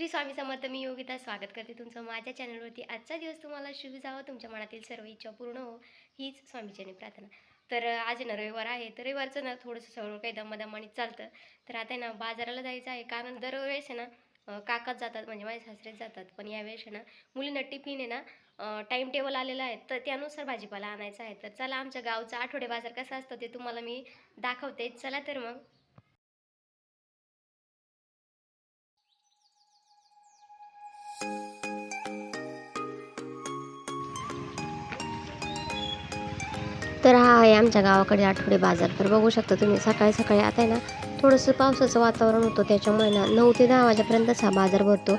श्री स्वामी समर्थ मी योगिता स्वागत करते तुमचं माझ्या चॅनलवरती. आजचा दिवस तुम्हाला शुभ जावं तुमच्या मनातील सर्व इच्छा पूर्ण हो हीच स्वामीचरणी प्रार्थना. तर आज ना रविवार आहे तर रविवारचं ना थोडंसं सर्व काही दमादमाने चालतं. तर आता आहे ना बाजाराला जायचं आहे कारण दरवेळेस आहे ना काकाच जातात म्हणजे माझे सासरेच जातात पण यावेळेस ना मुलींना टिफिन आहे ना टाईम टेबल आलेला आहे तर त्यानुसार भाजीपाला आणायचा आहे. तर चला आमच्या गावचा आठवडे बाजार कसा असतो ते तुम्हाला मी दाखवते. चला तर मग. तर हा आहे आमच्या गावाकडे आठवडे बाजार. तर बघू शकता तुम्ही सकाळी सकाळी आता आहे ना थोडंसं पावसाचं वातावरण होतं. त्याच्यामुळे ना नऊ ते दहा वाजेपर्यंतच हा बाजार भरतो.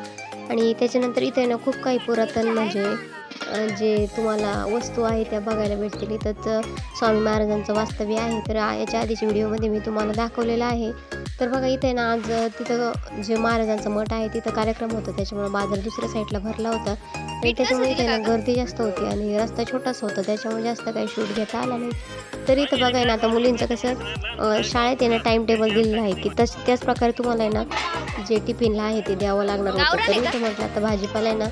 आणि त्याच्यानंतर इथे ना खूप काही पुरातन म्हणजे जे तुम्हाला वस्तू आहे त्या बघायला भेटतील. इथंच स्वामी महाराजांचं वास्तव्य आहे. तर याच्या आधीच्या व्हिडिओमध्ये मी तुम्हाला दाखवलेलं आहे. तर बघा इथे ना आज तिथं जे महाराजांचं मठ आहे तिथं कार्यक्रम होता. त्याच्यामुळे बाजार दुसऱ्या साईडला भरला होता. इथे ना गर्दी जास्त होती आणि रस्ता छोटाच होता त्याच्यामुळे जास्त काही शूट घेता आला नाही. तरी इथं बघाय ना आता मुलींचं कसं शाळेत येणं टाईम टेबल दिलेलं आहे की तस त्याच प्रकारे तुम्हाला आहे ना जे टिफिनला आहे ते द्यावं लागणार होतं तरी इथं म्हटलं आता भाजीपाला आहे ना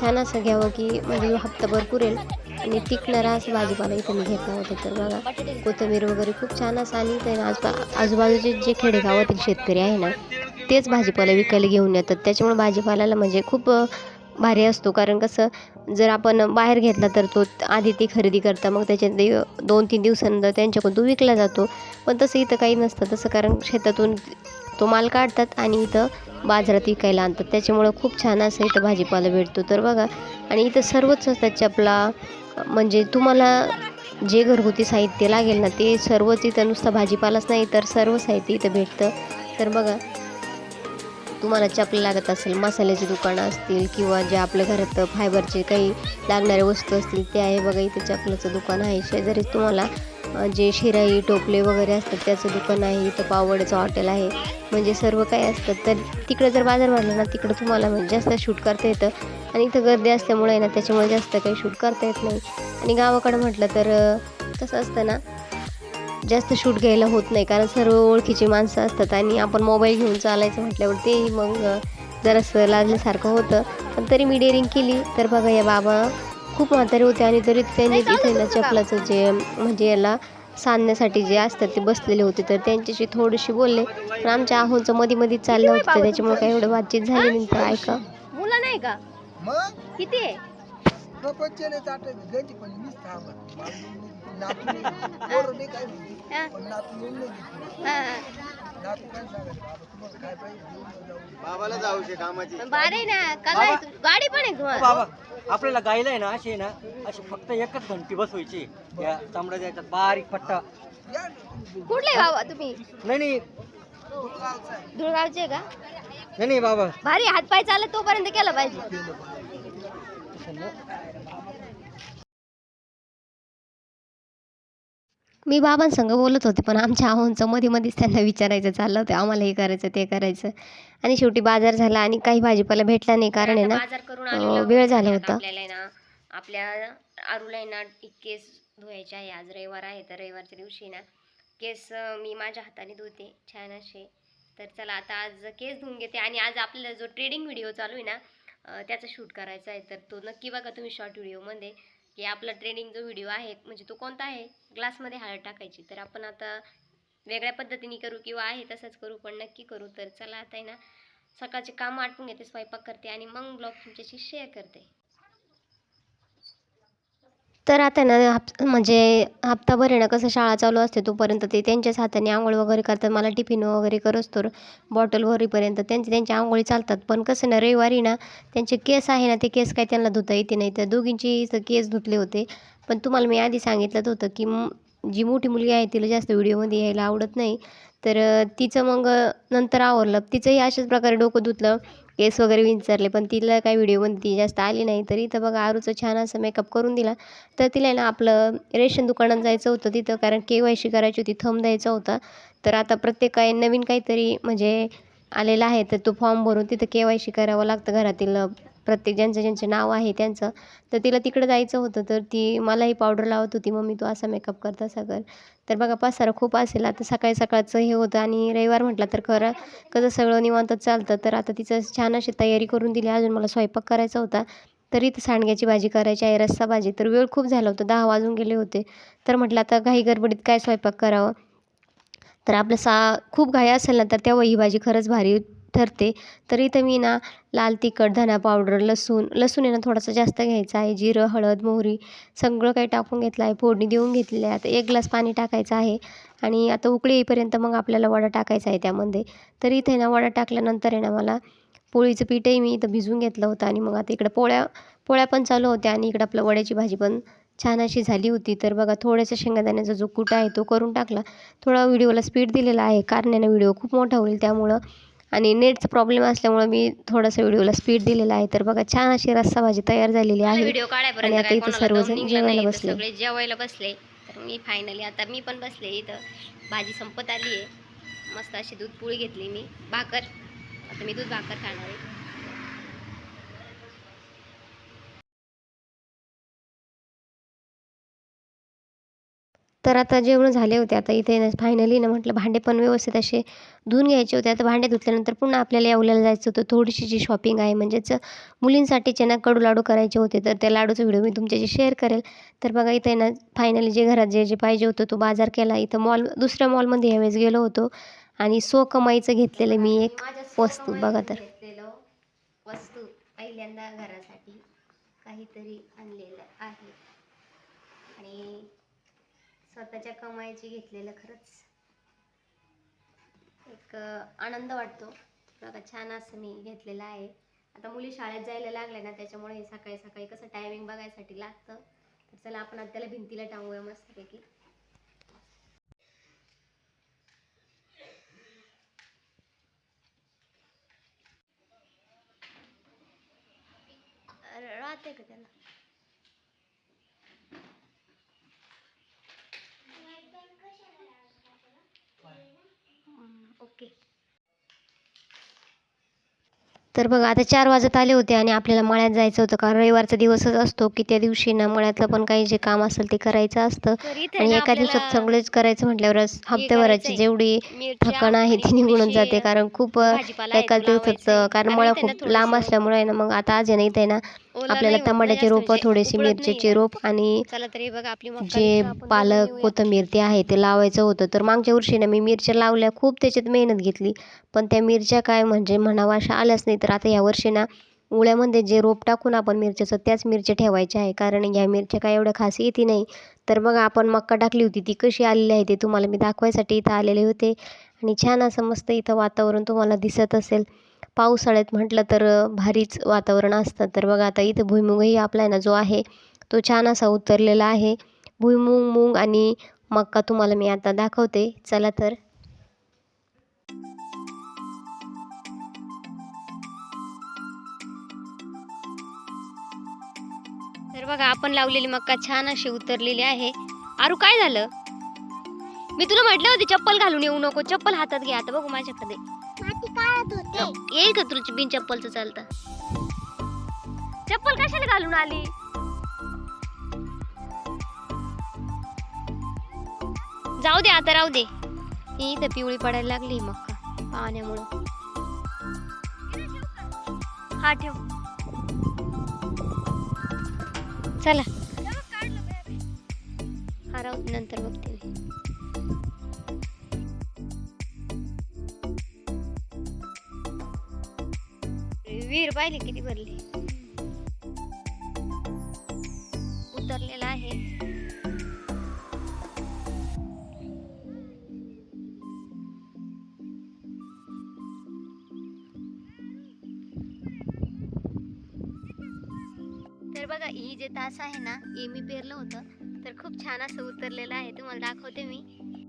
छान असं घ्यावं की म्हणजे हप्ताभर पुरेल आणि टिकणारा असं भाजीपाला इथं मी घेतला होता तर बघा कोथिंबीर वगैरे खूप छान असं आणि ना आजबा आजूबाजूचे जे खेडेगावातील शेतकरी आहे ना तेच भाजीपाला विकायला घेऊन येतात. त्याच्यामुळे भाजीपाल्याला म्हणजे खूप भारी असतो. कारण कसं जर आपण बाहेर घेतला तर तो आधी ती खरेदी करता मग त्याच्या दोन तीन दिवसानंतर त्यांच्याकडून तो विकला जातो. पण तसं इथं काही नसतं. तसं कारण शेतातून तो माल काढतात आणि इथं बाजारात विकायला आणतात. त्याच्यामुळं खूप छान असं इथं भाजीपाला भेटतो. तर बघा आणि इथं सर्वच असतात चपला म्हणजे तुम्हाला जे घरगुती साहित्य लागेल ना ते सर्वच इथं नुसतं भाजीपालाच नाही तर सर्व साहित्य इथं भेटतं. तर बघा तुम्हाला चपला लागत असेल मसाल्याची दुकानं असतील किंवा जे आपल्या घरात फायबरचे काही लागणाऱ्या वस्तू असतील ते आहे बघा इथे चपलाचं दुकान आहे. शेजारीच तुम्हाला जे शिराई टोपले वगैरे असतात त्याचं दुकान आहे. इथं पावड्याचं हॉटेल आहे. म्हणजे सर्व काही असतं तर तिकडं जर बाजार भरला ना तिकडं तुम्हाला म्हणजे जास्त शूट करता येतं. आणि इथं गर्दी असल्यामुळे ना त्याच्यामुळे जास्त काही शूट करता येत नाही. आणि गावाकडं म्हटलं तर कसं असतं ना जास्त शूट घ्यायला होत नाही कारण सर्व ओळखीची माणसं असतात आणि आपण मोबाईल घेऊन चालायचं म्हटल्यावर तेही मग जरासं लाजल्यासारखं होतं. पण तरी मी डेअरिंग केली. तर बघा या बाबा खूप म्हातारे होते आणि तरी त्यांनी तिथे ना चपलाचं जे म्हणजे याला सांधण्यासाठी जे असतात ते बसलेले होते. तर त्यांच्याशी थोडीशी बोलले. पण आमच्या आहोंचं मध्ये मध्ये चाललं होतं तर त्याच्यामुळे काही एवढं बातचीत झाली नाही तर ऐका. मुलं नाही का? मग? किती आहे? प्रपंचने चाटत गंजी पण मीच नाही. काय बाबाला जाऊ शे कामाची. बारे ना गाडी पण आहे तुम्हाला बाबा. आपल्याला गायला आहे ना अशी आहे ना अशी फक्त एकच घंटी बसवायची. या तांबड्या द्यायच्यात बारीक पट्टा. कुठले बाबा तुम्ही? नाही नाही. दुर्गावचं आहे. धुळगावचे का? नाही नाही बाबा. भारी हातपाय चालत तोपर्यंत केलं पाहिजे. मी बाबांसंग बोलत होते पण आमच्या आहोंचं मध्ये मध्येच त्यांना विचारायचं चाललं होतं आम्हाला हे करायचं ते करायचं. आणि शेवटी बाजार झाला आणि काही भाजीपाला भेटला नाही कारण आहे ना वेळ झाला होता. आपल्याला ना आपल्या आरूला ना केस धुवायचे आहे आज रविवार आहे तर रविवारच्या दिवशी ना केस मी माझ्या हाताने धुते छान असे. तर चला आता आज केस धुवून घेते आणि आज आपल्याला जो ट्रेडिंग व्हिडिओ चालू आहे ना त्याचा शूट करायचा आहे तर तो नक्की बघा तुम्ही शॉर्ट व्हिडिओमध्ये की आपला ट्रेनिंग जो व्हिडिओ आहे म्हणजे तो कोणता आहे? ग्लासमध्ये हळद टाकायची. तर आपण आता वेगळ्या पद्धतीने करू किंवा आहे तसंच करू पण नक्की करू. तर चला आता आहे ना सकाळचे काम आटपून घेते स्वयंपाक करते आणि मग ब्लॉग तुमच्याशी शेअर करते. तर आता ना हप म्हणजे हप्ताभर आहे ना कसं शाळा चालू असते तोपर्यंत ते त्यांच्याच हाताने आंघोळ वगैरे करतात. मला टिफिन वगैरे करत तर बॉटल भरीपर्यंत त्यांचे त्यांच्या आंघोळी चालतात. पण कसं ना रविवारी ना त्यांचे केस आहे ना ते केस काय त्यांना धुता येते नाही. तर दोघींची इथं केस धुतले होते. पण तुम्हाला मी आधी सांगितलं होतं की जी मोठी मुलगी आहे तिला जास्त व्हिडिओमध्ये यायला आवडत नाही. तर तिचं मग नंतर आवरलं. तिचंही अशाच प्रकारे डोकं धुतलं. केस वगैरे विचारले पण तिला काही व्हिडिओमध्ये ती जास्त आली नाही. तर इथं बघा आरूचं छान असं मेकअप करून दिला. तर तिला आहे ना आपलं रेशन दुकानात जायचं होतं तिथं कारण के वाय सी करायची होती थंब द्यायचा होता. तर आता प्रत्येक काही नवीन काहीतरी म्हणजे आलेला आहे तर तो फॉर्म भरून तिथं के वाय सी करावं लागतं घरातील प्रत्येक ज्यांचं ज्यांचं नाव आहे त्यांचं. तर तिला तिकडं जायचं होतं तर ती मलाही पावडर लावत होती. मम्मी तू असा मेकअप कर तसा कर. तर बघा पसारा खूप असेल. आता सकाळी सकाळचं हे होतं आणि रविवार म्हटलं तर खरं कसं सगळं निवांत चालतं. तर आता तिचं छान अशी तयारी करून दिली. अजून मला स्वयंपाक करायचा होता. तरी तर सांडग्याची भाजी करायची आहे रस्सा भाजी. तर वेळ खूप झाला होता. दहा वाजून गेले होते. तर म्हटलं आता घाई गडबडीत काय स्वयंपाक करावं? तर आपलं सा खूप घाई असेल ना तर तेव्हा ही भाजी खरंच भारी ठरते तर इथं मी ना लाल तिखट धना पावडर लसूण लसूण आहे ना थोडासा जास्त घ्यायचा आहे. जिरं हळद मोहरी सगळं काही टाकून घेतलं आहे. फोडणी देऊन घेतलेली आहे आता एक ग्लास पाणी टाकायचं आहे. आणि आता उकळी येईपर्यंत मग आपल्याला वडा टाकायचा आहे त्यामध्ये. तर इथे ना वडा टाकल्यानंतर आहे ना मला पोळीचं पीठही मी इथं भिजून घेतलं होतं आणि मग आता इकडं पोळ्या पोळ्या पण चालू होत्या आणि इकडं आपलं वड्याची भाजी पण छान अशी झाली होती. तर बघा थोड्याशा शेंगादाण्याचा जो कुटा आहे तो करून टाकला. थोडा व्हिडिओला स्पीड दिलेला आहे. कारण यानं व्हिडिओ खूप मोठा होईल त्यामुळं आणि नेटचा प्रॉब्लेम असल्यामुळं मी थोडासा व्हिडिओला स्पीड दिलेला आहे. तर बघा छान अशी रस्सा भाजी तयार झालेली आहे. व्हिडिओ आणि काढायपर्यंत आता काय इथं सर्वजण जेवायला बसले. सगळे जेवायला बसले. तर मी फायनली आता मी पण बसले इथं. भाजी संपत आली आहे मस्त अशी दूध पोळी घेतली मी. भाकर. आता मी दूध भाकर खाणार आहे. तर आता जेवण झाले होते. आता इथे ना फायनली ना म्हटलं भांडे पण व्यवस्थित असे धुवून घ्यायचे होते. आता भांडे धुतल्यानंतर पुन्हा आपल्याला येवल्याला जायचं होतं. थोडीशी जी शॉपिंग आहे म्हणजेच मुलींसाठीचे ना कडू लाडू करायचे होते. तर त्या लाडूचा व्हिडिओ मी तुमच्याशी शेअर करेल. तर बघा इथे ना फायनली जे घरात जे जे पाहिजे होतं तो बाजार केला. इथं मॉल दुसऱ्या मॉलमध्ये यावेळेस गेलो होतो. आणि सो कमाईचं घेतलेलं मी एक वस्तू. बघा तर. वस्तू पहिल्यांदा घरासाठी काहीतरी आणलेलं आहे. आणि स्वतःच्या कमाईची घेतलेलं खरंच. एक आनंद वाटतो. बघा छान असं मी घेतलेलं आहे. आता मुली शाळेत जायला लागल्या ना त्याच्यामुळे हे सकाळी सकाळी कसं टायमिंग बघायसाठी लागतं. तर चला आपण आता त्याला भिंतीला टांगूया मस्तपैकी. अरे, राहते का त्याला? ओके तर बघा आता चार वाजत आले होते आणि आपल्याला मळ्यात जायचं होतं कारण रविवारचा दिवसच असतो की त्या दिवशी ना मळ्यातलं पण काही जे काम असेल ते करायचं असतं आणि एका दिवसात सगळेच करायचं म्हटल्यावर हप्त्याभराची. जेवढी थकान आहे ती थोडीशी जाते कारण खूप दिवसात लावायचा. कारण मळा खूप लांब असल्यामुळे ना मग आता आज आहे ना इथे आपल्याला टमाट्याचे रोपं म्हणजे थोडेसे मिरचीचे. रोप आणि चला तरी बघा आपली मका जे पालक. कोथिंबीर ते आहे ते लावायचं होतं. तर मागच्या वर्षी ना मी मिरच्या लावल्या खूप त्याच्यात मेहनत घेतली. पण त्या मिरच्या काय म्हणजे म्हणावं अशा आल्याच नाही तर आता ह्या वर्षी ना उळ्यामध्ये जे रोप टाकून आपण मिरच्याचं त्याच मिरच्या ठेवायच्या आहे. कारण ह्या मिरच्या काय एवढ्या खास येते नाही. तर मग आपण मक्का टाकली होती ती कशी आलेली आहे ते तुम्हाला मी दाखवायसाठी इथं आलेले होते. आणि छान असं मस्त इथं वातावरण तुम्हाला दिसत असेल. पावसाळ्यात म्हटलं तर भारीच वातावरण असतं. तर बघा आता इथं भुईमुगही आपला आहे ना जो आहे तो छान असा उतरलेला आहे. भुईमुग मूग आणि मक्का तुम्हाला मी आता दाखवते. चला तर. तर बघा आपण लावलेली मक्का छान अशी उतरलेली आहे. आरू काय झालं? मी तुला म्हटलं होते चप्पल घालून येऊ नको. चप्पल हातात घ्या आता. बघू माझ्याकडे. येईल का तुला बिन चप्पलचं चालतं? चप्पल कशाला घालून आली? जाऊ दे आता राहू दे. ही इथं पिवळी पडायला लागली मक्का पाण्यामुळं. हा ठेव. चला. हा राहू नंतर बघते विहीर पाहिली किती भरली? उतरलेला आहे. तर बघा ही जे तास आहे ना हे मी पेरलं होतं. तर खूप छान असं उतरलेलं आहे तुम्हाला दाखवते मी.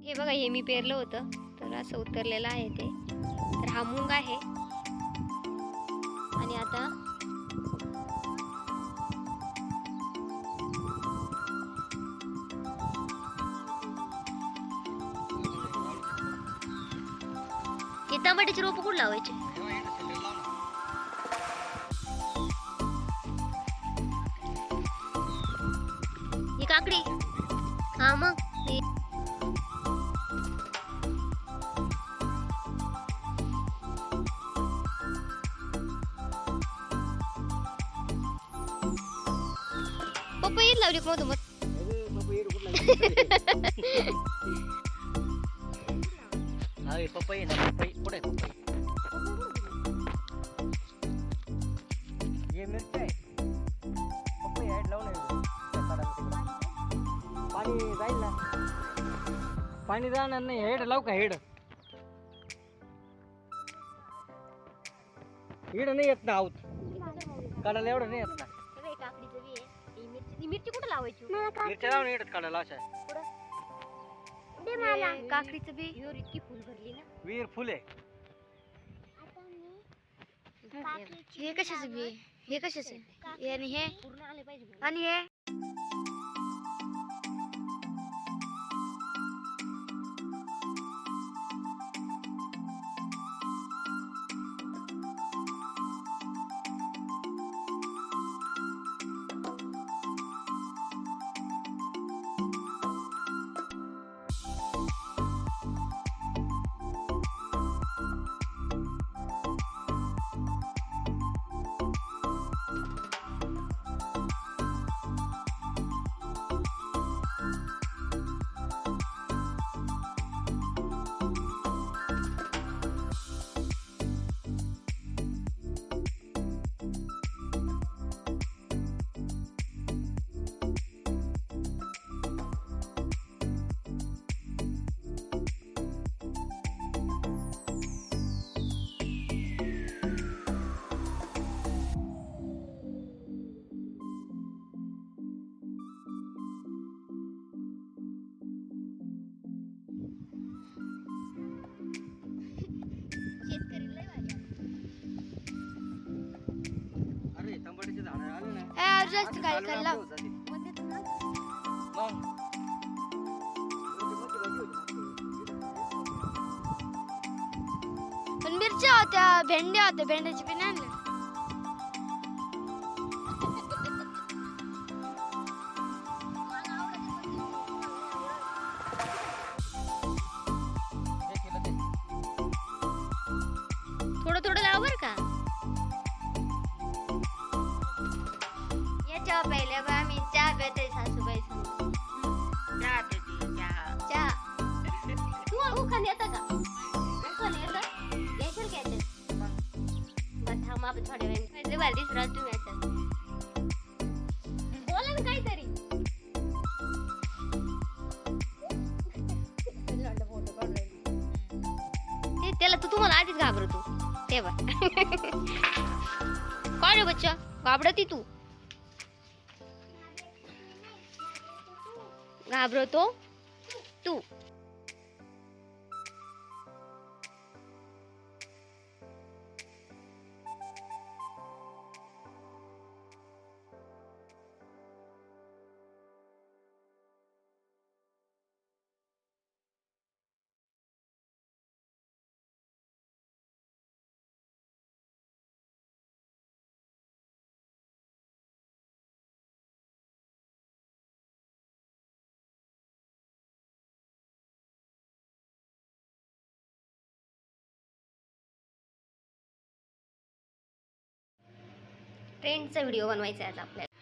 हे बघा हे मी पेरलं होतं. तर असं उतरलेलं आहे ते. तर हा मूग आहे. आणि आता हे टमाट्याचे रोप कुठं लावायचे? ही काकडी. हा मग. पपई लावली का मधोमध अरे पपई ना पपई कुठे पपई हे मिरची आहे पपई ॲड लावून पाणी जाईल ना पाणी जाणार नाही हेड लाव का हेड हेड नाही येत ना आऊत काढायला एवढं नाही येत ना लावायची मिरच्या लावून हेडच काढायला अशा. हे काकडीचं बी. ह्योर इतकी फुल भरली ना. विहीर फुले. हे कशाचं बी? हे कशाचं? हे आणि हे? पूर्ण आले पाहिजे. आणि हे? अर्जुन जास्त काय खाल्ला? पण मिरच्या होत्या भेंड्या होत्या भेंड्याची पण चहा बा आम्ही चहा प्यायते सासूबाई चहा. तुम्हाला उखाण येतं का? उखाण येतं? का याच्यात बरं थांब आपण थोड्या राहिला तुम्ही याच्यात बोला ना काहीतरी. ते त्याला तू तुम्हाला आधीच घाबरतो तेव्हा काय रे बच्चा घाबरती तू. घाबरतो तू फ्रेंडचा व्हिडिओ बनवायचा आहे आज आपल्याला.